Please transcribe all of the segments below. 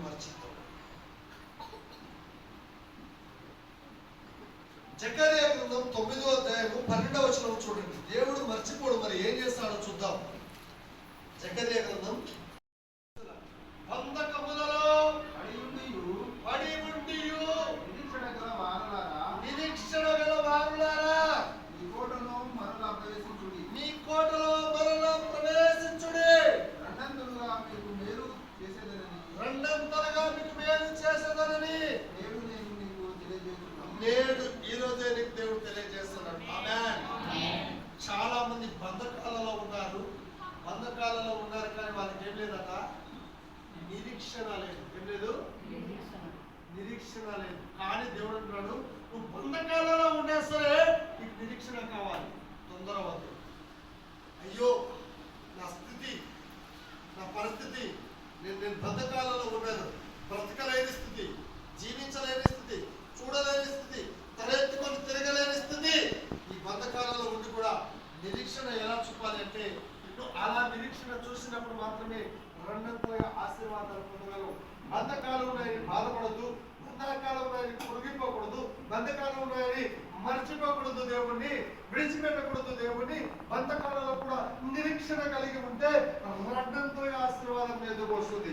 దేవుడు నిన్ను గ్రంథం తొమ్మిదో అధ్యాయము పన్నెండవ వచనం చూడండి. దేవుడు మర్చిపోడు మరి ఏం చేస్తాడో చూద్దాం. జకర్యా గ్రంథం బంధకములలో పడి ఉండియు నిరీక్షణ గల వారులారా మీ కోటలో మరలా ప్రవేశించుడి రెండంతలుగా మీకు మేలు చేసేదనని నేడు ఈ రోజే నీకు దేవుడు తెలియజేస్తున్నాడు ఆమేన్ చాలా మంది బంధకాలలో ఉన్నారు బంధకాలలో ఉన్నారు కానీ వాళ్ళకి ఏం లేదట నిరీక్షణ లేదు ఏం లేదు నిరీక్షణ లేదు కానీ దేవుడు అంటున్నాడు నువ్వు బంధకాలలో ఉన్నా సరే నీకు నిరీక్షణ కావాలి. తొందర వద్దు అయ్యో నా స్థితి నా పరిస్థితి నేను నేను బంధకాలలో ఉన్నాను బ్రతకలేని స్థితి జీవించలేని స్థితి చూడలేని స్థితి తలెత్తుకొని తిరగలేని స్థితి. ఈ బంధకాలలో ఉండి కూడా నిరీక్షణ ఎలా చూపాలి అంటే అలా నిరీక్షణ చూసినప్పుడు మాత్రమే రెండంతలుగా ఆశీర్వాదాలు పొందగలవు. బంధకాలు బాధపడద్దు. అంధకాలం ఉన్నాయని పొడిగిపోకూడదు బంధకాలు ఉన్నాయని మర్చిపోకూడదు దేవుణ్ణి విడిచిపెట్టకూడదు దేవుణ్ణి. బంధకాలలో కూడా నిరీక్షణ కలిగి ఉంటే రెండంతలుగా ఆశీర్వాదం ఎదుర్కొస్తుంది వస్తుంది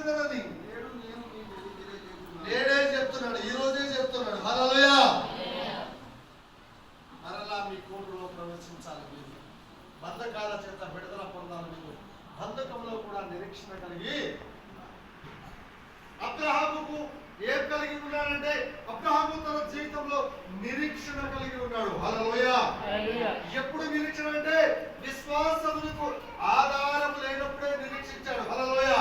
చేసేదనని నేడే చెప్తున్నాడు ఈ రోజే చెప్తున్నాడు. హల్లెలూయా. మరలా మీ కోటలో ప్రవేశించాలి మీరు. బంధకాల చేత విడుదల పొందాలి మీరు. బంధకంలో కూడా నిరీక్షణ కలిగి అబ్రహాముకు ఏం కలిగి ఉన్నాడంటే అబ్రహాము తన జీవితంలో నిరీక్షణ కలిగి ఉన్నాడు. హల్లెలూయా. ఎప్పుడు నిరీక్షణ అంటే విశ్వాసమునకు ఆధారం లేనప్పుడే నిరీక్షించాడు. హల్లెలూయా.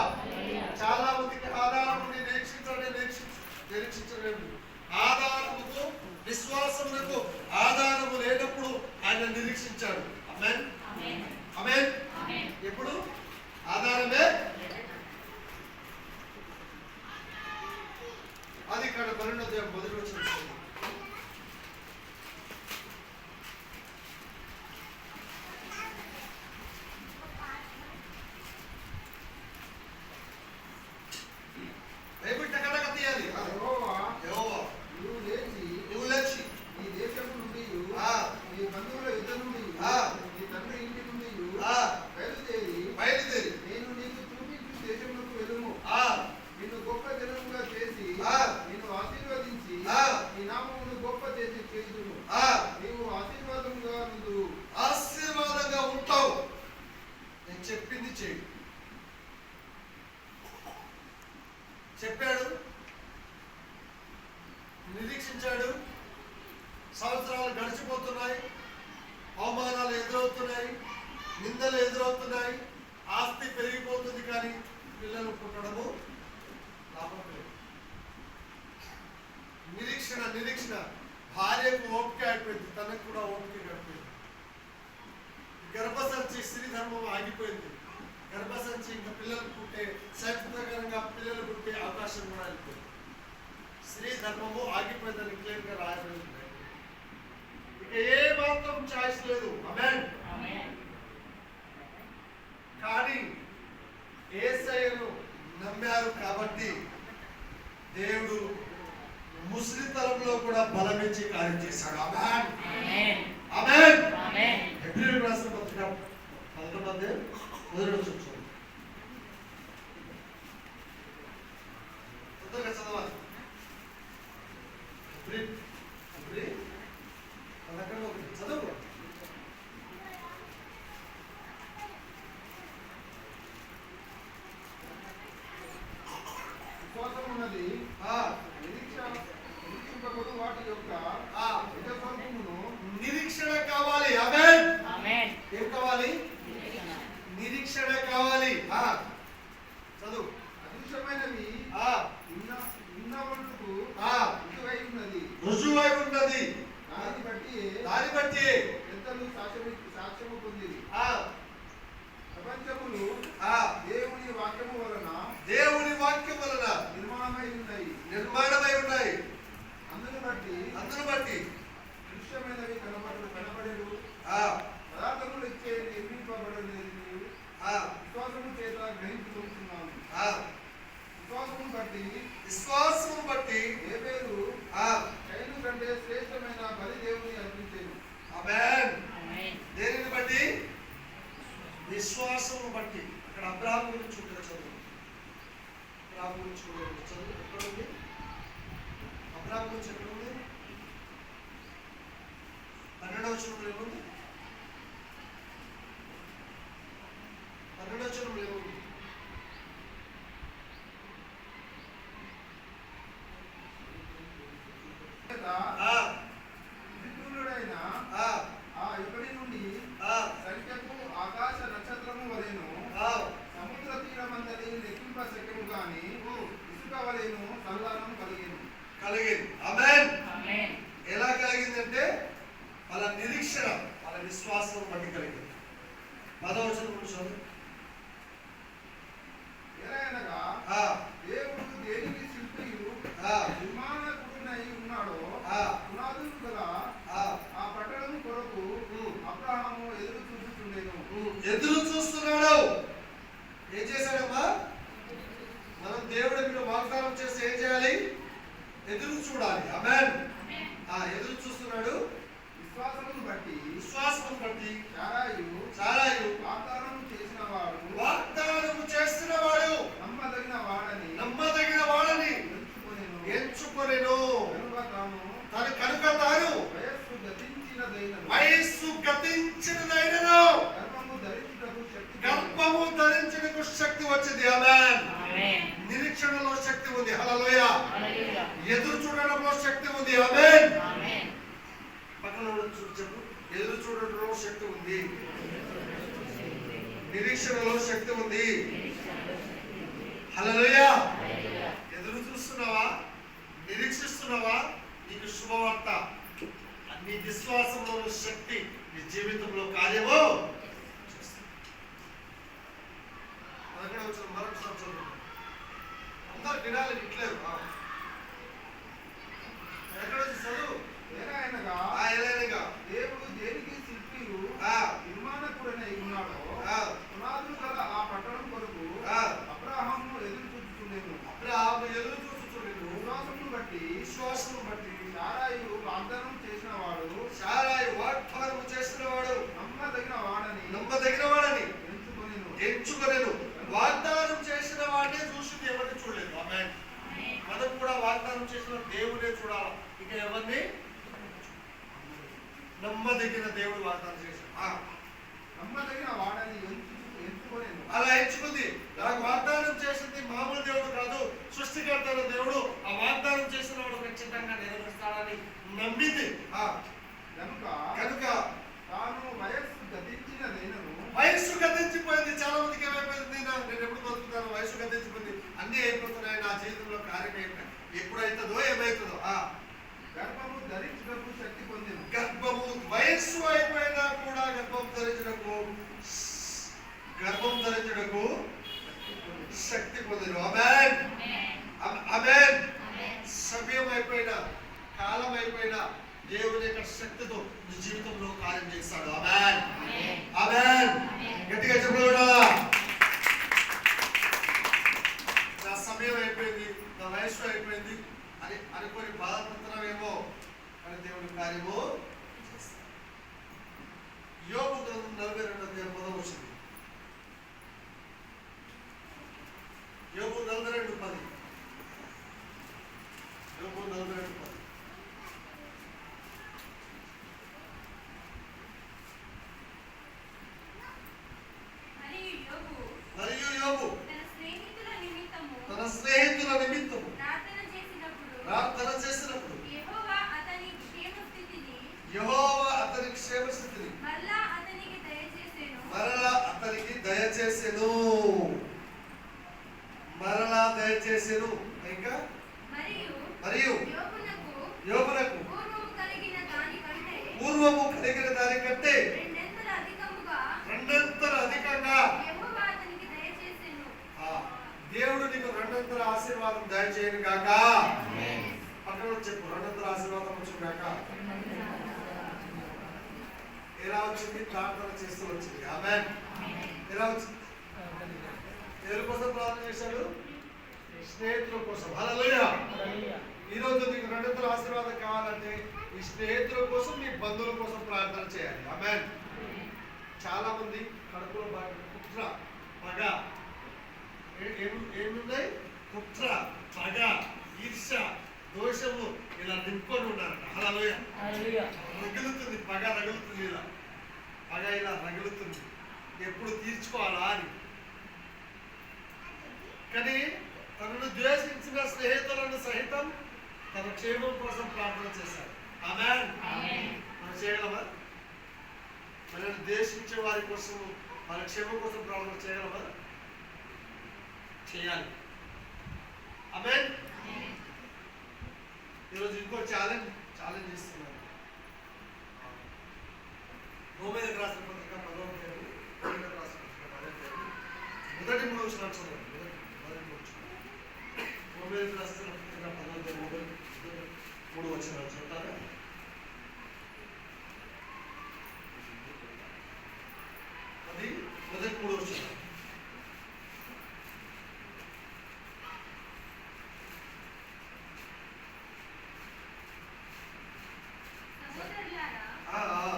చాలా మందికి ఆధారం ఉండి నిరీక్షించాలంటే నిరీక్షి నిరీక్షించలేడు ఆధారముకు విశ్వాసమునకు ఆధారము లేనప్పుడు ఆయన నిరీక్షించాడు. ఆమేన్? ఆమేన్. ఎప్పుడు ఆధారమే అది ఇక్కడ పన్నెండో మొదటి వచ్చిన బైబిల్ టకటక తీయాలి యెహోవా నువ్వు లేచి ఆ. ఆ. ఆ. బయలుదేరి నేను నీకు చూపించు దేశములకు వెళ్ళుము ఆ నిన్ను గొప్ప జనముగా చేసి ఆ. నిన్ను ఆశీర్వదించి ఆ. నీ నామమును గొప్ప చేసి చేయుదును ఆ నీవు ఆశీర్వాదముగా నుండు ఆశీర్వాదంగా ఉంటావు నేను చెప్పింది చేయి చెప్పాడు దేవుడు ముస్లిం తరంలో కూడా బలమించి కార్యం చేశాడు. అమెన్ అమెన్ ఎప్పుడు రాసిన పత్రిక పదకొండు మొదటి పదార్థములు ఇచ్చేది ఎదిరింపబడలేదు విశ్వాసము చేత గ్రహించుకుంటున్నాము విశ్వాసము బట్టి విశ్వాసము బట్టి ఏ పేరు శైలు కంటే శ్రేష్టమైన బలి దేవుని అర్పించేది దేనిని బట్టి? విశ్వాసము బట్టి. అక్కడ అబ్రాహం గురించి ఉంటుంది చదువు. అబ్రాహం చదువు ఎక్కడ ఉంది. అబ్రాహం గురించి ఎక్కడ ఉంది పన్నెండవ చూడలేదు వచ్చింది. నిరీక్షణలో శక్తి ఉంది. హలలోయా ఎదురు చూడడంలో శక్తి ఉంది. ఎదురు చూడడంలో శక్తి ఉంది. నిరీక్షణలో శక్తి ఉంది. హలలోయా ఎదురు చూస్తున్నావా? నిరీక్షిస్తున్నావా? నీకు శుభవార్త. నీ విశ్వాసంలో శక్తి నీ జీవితంలో కార్యమో అక్కడ వచ్చిన మరొక సంవత్సరం అందరు వినాలి ఇట్లేదు ఎక్కడ వచ్చి చదువు? ఏదైనా దేవుడు దేనికి శిల్పియు నిర్మాణకుడైన ఉన్నాడో? పునాదులు గల ఆ పట్టణం కొరకు అబ్రాహాము ఎదురు చూచుచుండేను. అబ్రాహాము ఎదురు చూచుచుండేను. విశ్వాసమును బట్టి విశ్వాసము బట్టి రెండంతల ఆశీర్వాదం దయచేయను గాక పక్కన చెప్పు రెండంతల ఆశీర్వాదం వచ్చును గాక ఎలా వచ్చింది? ప్రార్థన చేస్తూ వచ్చింది. ఆమె ఎలా వచ్చింది? ఎవరి కోసం ప్రార్థన చేశాడు స్నేహితుల కోసం. హల్లెలూయా ఈ రోజు నీకు రెండంతల ఆశీర్వాదం కావాలంటే నీ స్నేహితుల కోసం నీ బంధువుల కోసం ప్రార్థన చేయాలి. ఆమె చాలా మంది కడుపులో బాగా కుట్ర పగ. ఏమున్నాయి కుట్ర పగ ఈర్ష దోషము ఇలా నింపుకొని ఉన్నారు హల్లెలూయా. రగులుతుంది పగ రగులుతుంది ఇలా. పగ ఇలా రగులుతుంది. ఎప్పుడు తీర్చుకోవాలా అని. కానీ తనను ద్వేషించిన స్నేహితులను సహితం తన క్షేమం కోసం ప్రార్థన చేశారు ఆమె మనం చేయగలమా? మనల్ని ద్వేషించే వారి కోసం వాళ్ళ క్షేమం కోసం ప్రార్థన చేయగలమా? చేయాలి. ఆమె ఈరోజు ఇంకో ఛాలెంజ్ ఛాలెంజ్ ఇస్తున్నాను రోమేలకు రాసిన పత్రిక పదవ అధ్యాయం, రోమేలకు రాసిన పత్రిక పదవ అధ్యాయం, మొదటి మూడు వచ్చిన చూడండి. మొదటి మూడు వచ్చిన రోమేలకు రాసిన పత్రిక పదవ అధ్యాయం, మొదటి మూడు వచ్చిన చూడాలి అది మొదటి మూడు వచ్చిన సహోదరులారా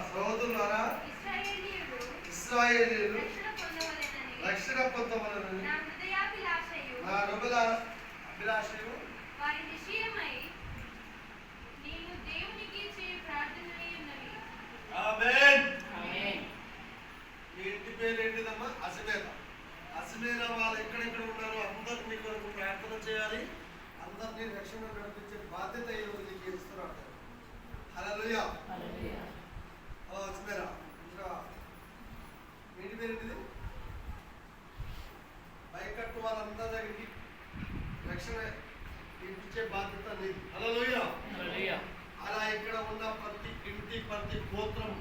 సహోదరులారా ఇశ్రాయేలీయులు ఇస్రాయేలీయులు రక్షణ పొందవలెనని రక్షణ పొందవలనని నా హృదయాభిలాషయు నా రొబల అభిలాషయు వారి విషయమై నేను దేవునికి చేయ ప్రార్థనలే ఉన్నవి ఆమేన్ మీ ఇంటి పేరు ఏంటిదమ్మా అసమేత అసమేత వాళ్ళు ఎక్కడెక్కడ ఉన్నారో అందరు మీ కొరకు ప్రార్థన చేయాలి అందరినీ రక్షణ నడిపించే బాధ్యత ఈ రోజు నీకు ఇస్తున్నాడు హల్లెలూయా హలో అసమేరా ఇంకా మీ ఇంటి పేరు ఏంటిది వాళ్ళందరి దగ్గరికి రక్షణ ఇప్పించే బాధ్యత నీది హల్లెలూయా అలా ఇక్కడ ఉన్న ప్రతి ఇంటి ప్రతి గోత్రం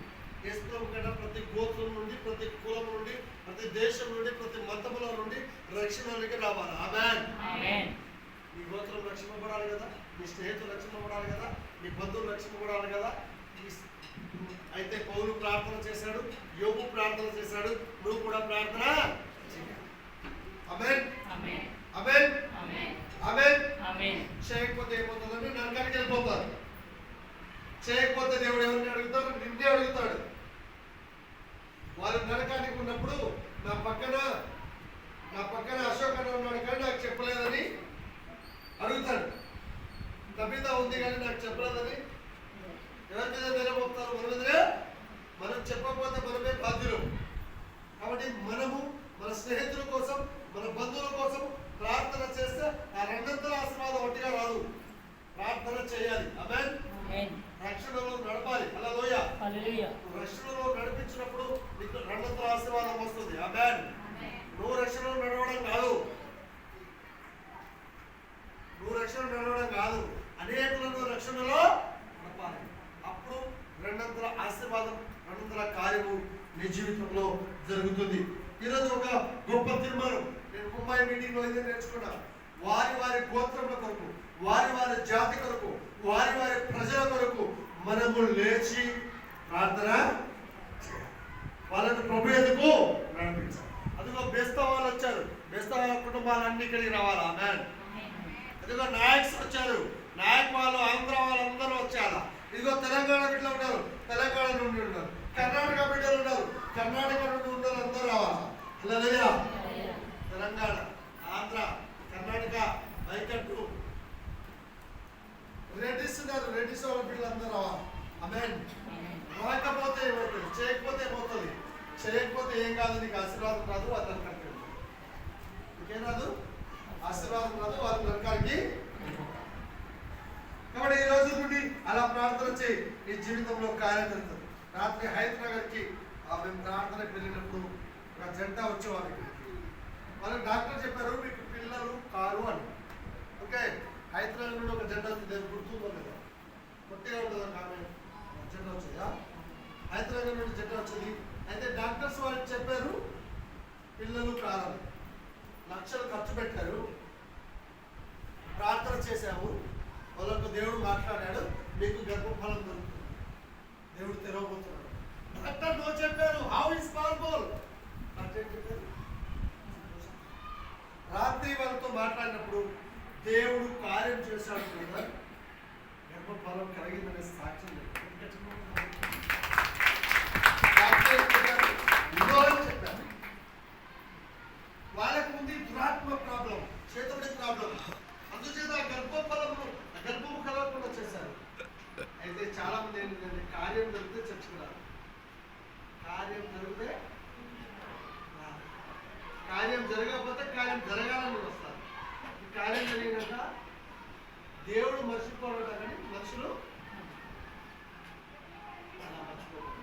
ఇస్లాం కన్నా ప్రతి గోత్రం నుండి ప్రతి కులం నుండి ప్రతి దేశం నుండి ప్రతి మతముల నుండి రక్షణలోకి రావాలి. ఆమెన్. మీ గోత్రం రక్షింపబడాలి కదా మీ స్నేహితులు రక్షింపబడాలి కదా మీ బంధువులు రక్షింపబడాలి కదా. అయితే పౌలు ప్రార్థన చేశాడు యోగు ప్రార్థన చేశాడు నువ్వు కూడా ప్రార్థన చేయాలి ఆమెన్. ఆమెన్. ఆమెన్. చేయకపోతే ఏమవుతుందంటే నరకానికి వెళ్ళిపోతారు. చేయకపోతే దేవుడు ఎవరిని అడుగుతాడు? నిన్నే అడుగుతాడు. వాళ్ళు నరకానికి ఉన్నప్పుడు నా పక్కన నా పక్కన అశోక్ అన్న ఉన్నాడు కానీ నాకు చెప్పలేదని అడుగుతాడు తప్పిత ఉంది కానీ నాకు చెప్పలేదని ఎవరి మీద నిలబోతారు మన మీదనే మనం చెప్పకపోతే మనమే బాధ్యులు కాబట్టి మనము మన స్నేహితుల కోసం మన బంధువుల కోసం ప్రార్థన చేస్తే ఆ రెండంతల ఆశీర్వాదం ఒట్టిగా రాదు ప్రార్థన చేయాలి ఆమెన్ రక్షణలో నడపాలి అలా లోయ రక్షణలో నడిపించినప్పుడు నీకు రెండంతల ఆశీర్వాదం వస్తుంది ఆమెన్ నువ్వు రక్షణలో నడవడం కాదు నువ్వు రక్షణ నడవడం కాదు అనేకులను రక్షణలో నడపాలి అప్పుడు రెండంతల ఆశీర్వాదం రెండంతల కార్యము నీ జీవితంలో జరుగుతుంది ఈరోజు ఒక గొప్ప తీర్మానం మనం నేను ముంబై మీటింగ్లో అయితే నేర్చుకున్నా. వారి వారి గోత్రముల కొరకు వారి వారి జాతి కొరకు వారి వారి ప్రజల కొరకు మనము లేచి ప్రార్థన వాళ్ళని ప్రభు ఎందుకు నడిపించాలి? అదిగో బెస్తా వాళ్ళు వచ్చారు. బెస్తా వాళ్ళ కుటుంబాలన్నీ ఇక్కడికి రావాలా? మ్యాన్ ఇదిగో నాయక్స్ వచ్చారు. నాయక్ వాళ్ళు ఆంధ్ర వాళ్ళందరూ వచ్చారా ఇదిగో తెలంగాణ బిడ్డలు ఉన్నారు. తెలంగాణ నుండి ఉన్నారు. కర్ణాటక బిడ్డలు ఉన్నారు. కర్ణాటక నుండి ఉన్నారు అందరూ రావాలా? హల్లెలూయా తెలంగాణ ఆంధ్ర కర్ణాటక వైకట్టు. రెడ్డిస్ ఉన్నారు రెడ్డిస్ వాళ్ళ బిడ్డలు అందరూ రావాలి. అమెన్ రాకపోతే ఏమవుతుంది? చేయకపోతే ఏమవుతుంది? చేయకపోతే ఏం కాదు నీకు ఆశీర్వాదం రాదు వాళ్ళు నరకానికి వెళ్తారు. రాదు? ఆశీర్వాదం రాదు వాళ్ళు నరకానికి కాబట్టి ఈ రోజు నుండి అలా ప్రార్థన చేయి. నీ జీవితంలో కార్యం జరుగుతుంది. రాత్రి హైదరాబాద్కి మేము ప్రార్థనకు వెళ్ళినప్పుడు ఒక జంట వచ్చేవాళ్ళకి వాళ్ళకి డాక్టర్ చెప్పారు మీకు పిల్లలు కారు అని. ఓకే హైదరాబాద్ నుండి ఒక జెండా వచ్చింది అది గుర్తుందో లేదా? కొట్టిగా ఉంటుంది ఒక ఆమె జెండా వచ్చిందా? హైదరాబాద్ నుండి జెండా వచ్చింది. అయితే డాక్టర్స్ వాళ్ళు చెప్పారు పిల్లలు కారు లక్షలు ఖర్చు పెట్టారు. ప్రార్థన చేశాము. వాళ్ళకు దేవుడు మాట్లాడాడు మీకు గర్భఫలం దొరుకుతుంది. దేవుడు తెరవబోతున్నాడు. డాక్టర్ నో చెప్పారు హౌ ఇస్ పాసిబుల్ డాక్టర్ చెప్పారు రాత్రి వాళ్ళతో మాట్లాడినప్పుడు దేవుడు కార్యం చేశాడు కదా గర్భఫలం కలిగిందనే సాక్ష్యం చెప్పారు. వాళ్ళకు ఉంది దురాత్మ ప్రాబ్లం చేతుడి ప్రాబ్లం. అందుచేత ఆ గర్భఫలము ఆ గర్భము కలగకుండా చేశారు. అయితే చాలా మంది ఏంటంటే కార్యం జరిగితే చచ్చుకున్నారు కార్యం జరిగితే కార్యం జరగకపోతే కార్యం జరగాలని కార్యం జరిగినాక దేవుడు మర్చిపోవడం కానీ మనుషులు అలా మర్చిపోకూడదు.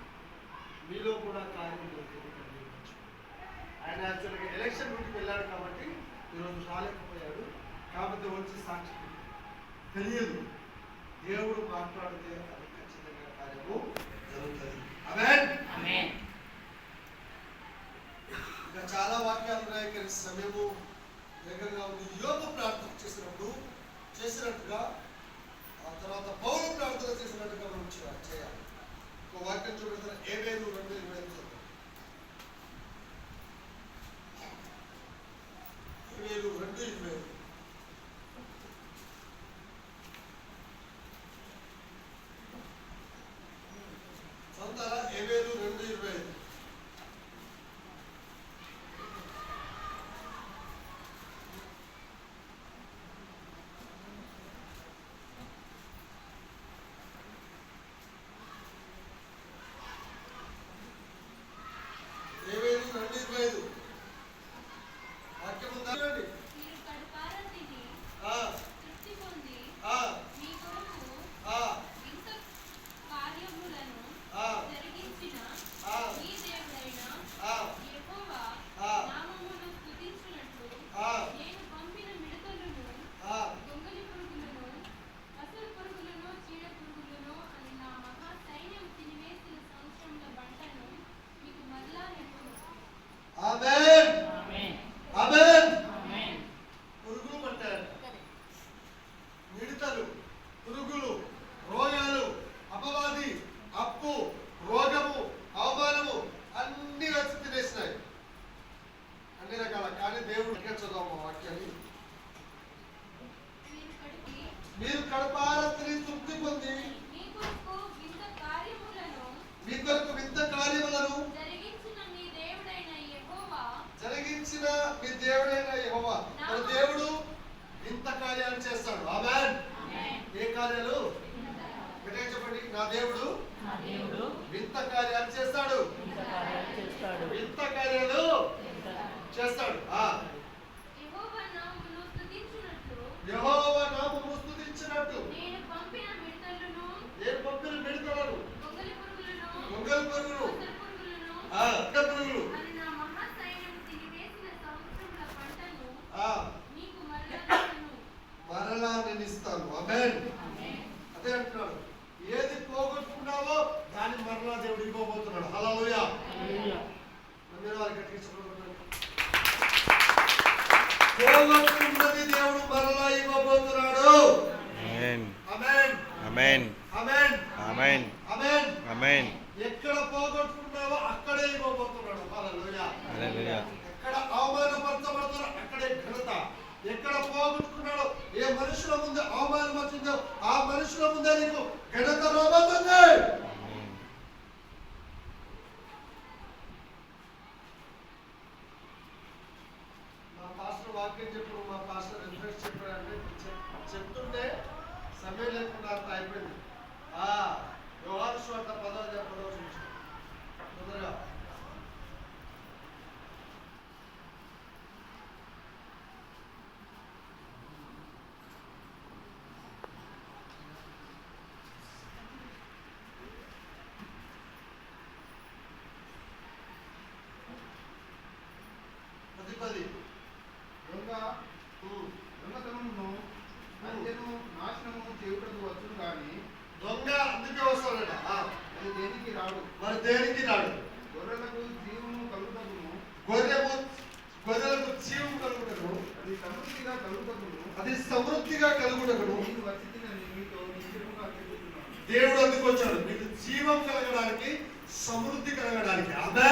మీలో కూడా కార్యం. ఆయన యాక్చువల్గా ఎలక్షన్ డ్యూటీకి వెళ్ళాడు కాబట్టి ఈరోజు రాలేకపోయాడు కాబట్టి వచ్చి సాక్షి తెలియదు. దేవుడు మాట్లాడితే అది ఖచ్చితంగా కార్యము జరుగుతుంది. ఇంకా చాలా వాక్యాలు ఉన్నాయి. కానీ సమయము దగ్గరగా ఉంది యోగ ప్రార్థన చేసినప్పుడు చేసినట్టుగా ఆ తర్వాత పౌర ప్రార్థన చేసినట్టుగా మనం చేయాలి. ఒక వాక్యం చూపెడతారు ఏ వేలు రెండు ఇరవై ఐదు ఏ వేలు రెండు ఇరవై దొంగతనమును అంజను నాశనము చేయుటకు వచ్చును కానీ దొంగ అందుకే అది దేనికి రాడు? దేనికి రాడు? గొర్రెలకు జీవము కలుగుటకును. గొర్రెకు గొర్రెలకు జీవం కలుగుటకు అది సమృద్ధిగా కలుగుటకును. అది సమృద్ధిగా కలుగుటకును. వచ్చిన మీతో దేవుడు అందుకొచ్చాడు మీకు జీవం కలగడానికి సమృద్ధి కలగడానికి. అదే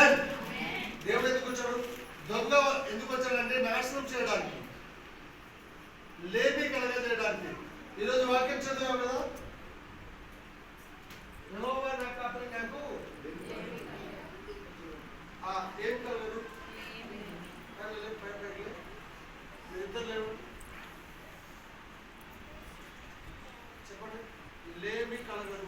దేవుడు ఎందుకు వచ్చాడు? దొంగ ఎందుకు వచ్చాడంటే నాశనం చేయడానికి. లేపి కలగజేయడానికి ఈరోజు వాక్యం చదివాం కదా? నాకు ఏం కలగదు? చెప్పండి. లేమి కలగదు.